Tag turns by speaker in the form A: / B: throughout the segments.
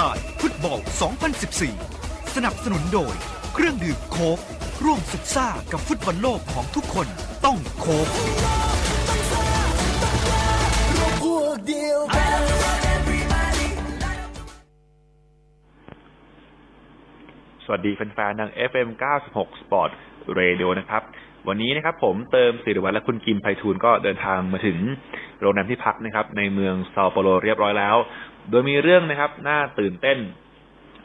A: ลน์ฟุตบอล 2014 สนับสนุนโดย เครื่องดื่มโคกร่วมสุดซ่ากับฟุตบอลโลกของทุกคนต้องโคก
B: สวัสดีแฟนๆทาง FM 96 Sport Radio นะครับ วันนี้นะครับผมเติมสิริวัลและคุณกิมไพฑูรย์ก็เดินทางมาถึงโรงแรมที่พักนะครับ ในเมืองเซาเปโลเรียบร้อยแล้ว โดยมีเรื่องนะครับน่าตื่นเต้น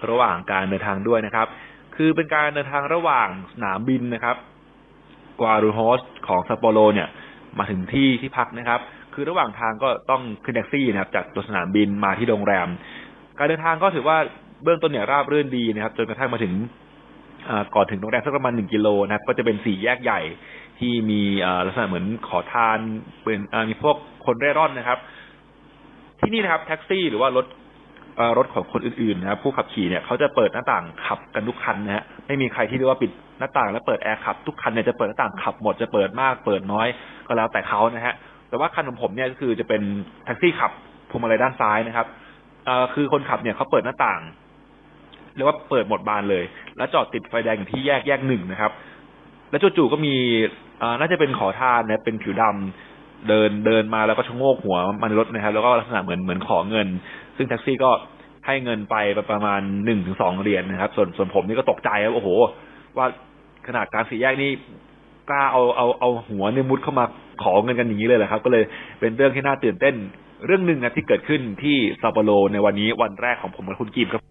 B: ระหว่างการเดินทางด้วยนะครับ คือเป็นการเดินทางระหว่างสนามบินนะครับกวารูโฮสของซัปโปโรเนี่ย มาถึงที่ที่พักนะครับ คือระหว่างทางก็ต้องขึ้นแท็กซี่นะครับ จากตัวสนามบินมาที่โรงแรม การเดินทางก็ถือว่าเบื้องต้นเนี่ยราบรื่นดีนะครับ จนกระทั่งมาถึงก่อนถึงโรงแรมสักประมาณหนึ่งกิโลนะครับ ก็จะเป็นสี่แยกใหญ่ที่มีลักษณะเหมือนขอทานเป็นมีพวกคนเร่ร่อนนะครับ ที่นี่นะครับ แท็กซี่หรือว่ารถรถของคนอื่นๆนะครับผู้ขับขี่เนี่ยเขาจะเปิดหน้าต่างขับกันทุกคันนะฮะไม่มีใครที่เรียกว่าปิดหน้าต่างแล้วเปิดแอร์ขับทุกคันเนี่ยจะเปิดหน้าต่างขับหมดจะเปิดมากเปิดน้อยก็แล้วแต่เขานะฮะแต่ว่าคันของผมเนี่ยก็คือจะเป็นแท็กซี่ขับพวงมาลัยด้านซ้ายนะครับเอ่อคือคนขับเนี่ยเขาเปิดหน้าต่างเรียกว่าเปิดหมดบานเลย แล้วจอดติดไฟแดงอยู่ที่แยกแยกหนึ่งนะครับ แล้วจู่ๆก็มีอ่อน่าจะเป็นขอทานนะเป็นผิวดำ เดินเดินมาแล้วก็ชะโงกหัวมาในรถนะครับ แล้วก็ลักษณะเหมือนเหมือนขอเงิน ซึ่งแท็กซี่ก็ให้เงินไปประมาณหนึ่งถึงสองเหรียญนะครับ ส่วนส่วนผมนี่ก็ตกใจครับโอ้โห ว่าขนาดการสี่แยกนี่กล้าเอาเอาเอาหัวเนี่ยมุดเข้ามาขอเงินกันอย่างนี้เลยเหรอครับ ก็เลยเป็นเรื่องที่น่าตื่นเต้นเรื่องหนึ่งนะที่เกิดขึ้นที่ซาโปโรในวันนี้วันแรกของผมกับคุณกิมครับ